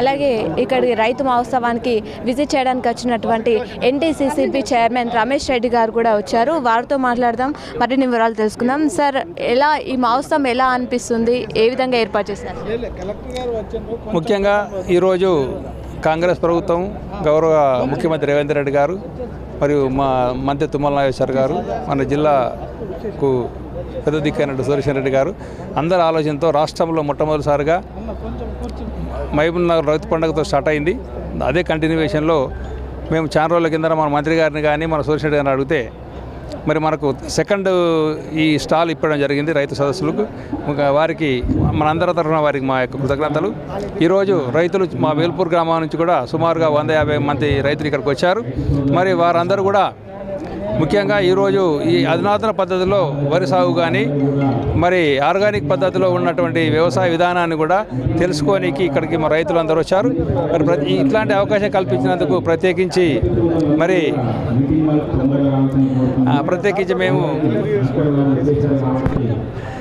అలాగే ఇక్కడికి రైతు మహోత్సవానికి విజిట్ చేయడానికి వచ్చినటువంటి ఎన్టీసీసీపీ చైర్మన్ రమేష్ రెడ్డి గారు కూడా వచ్చారు. వారితో మాట్లాడదాం. మరిన్ని వివరాలు తెలుసుకుందాం. సార్ ఎలా ఈ మహోత్సవం ఎలా అనిపిస్తుంది? ఏ విధంగా ఏర్పాటు చేశారు? ముఖ్యంగా ఈరోజు కాంగ్రెస్ ప్రభుత్వం గౌరవ ముఖ్యమంత్రి రేవంత్ రెడ్డి గారు మరియు మా మంత్రి తుమ్మల నాగేశ్వర్ గారు మన జిల్లాకు పెద్ద దిక్కైనట్టు సురేషన్ రెడ్డి గారు. అందరి ఆలోచనతో రాష్ట్రంలో మొట్టమొదటిసారిగా మహబూబ్ నగర్ రైతు పండుగతో స్టార్ట్ అయింది. అదే కంటిన్యూవేషన్లో మేము చాలా రోజుల కింద మన మంత్రి గారిని కానీ మన సురేష్ రెడ్డి గారిని అడిగితే మరి మనకు సెకండ్ ఈ స్టాల్ ఇప్పడం జరిగింది రైతు సదస్సులకు. వారికి మనందరి తరఫున వారికి మా యొక్క కృతజ్ఞతలు. ఈరోజు రైతులు మా వేల్పూర్ గ్రామం నుంచి కూడా సుమారుగా వంద యాభై మంది రైతులు ఇక్కడికి వచ్చారు. మరి వారందరూ కూడా ముఖ్యంగా ఈరోజు ఈ అధునాతన పద్ధతిలో వరి సాగు కానీ మరి ఆర్గానిక్ పద్ధతిలో ఉన్నటువంటి వ్యవసాయ విధానాన్ని కూడా తెలుసుకోనికి ఇక్కడికి మా రైతులందరూ వచ్చారు. మరి ప్రతి ఇట్లాంటి అవకాశం కల్పించినందుకు ప్రత్యేకించి మరి ప్రత్యేకించి మేము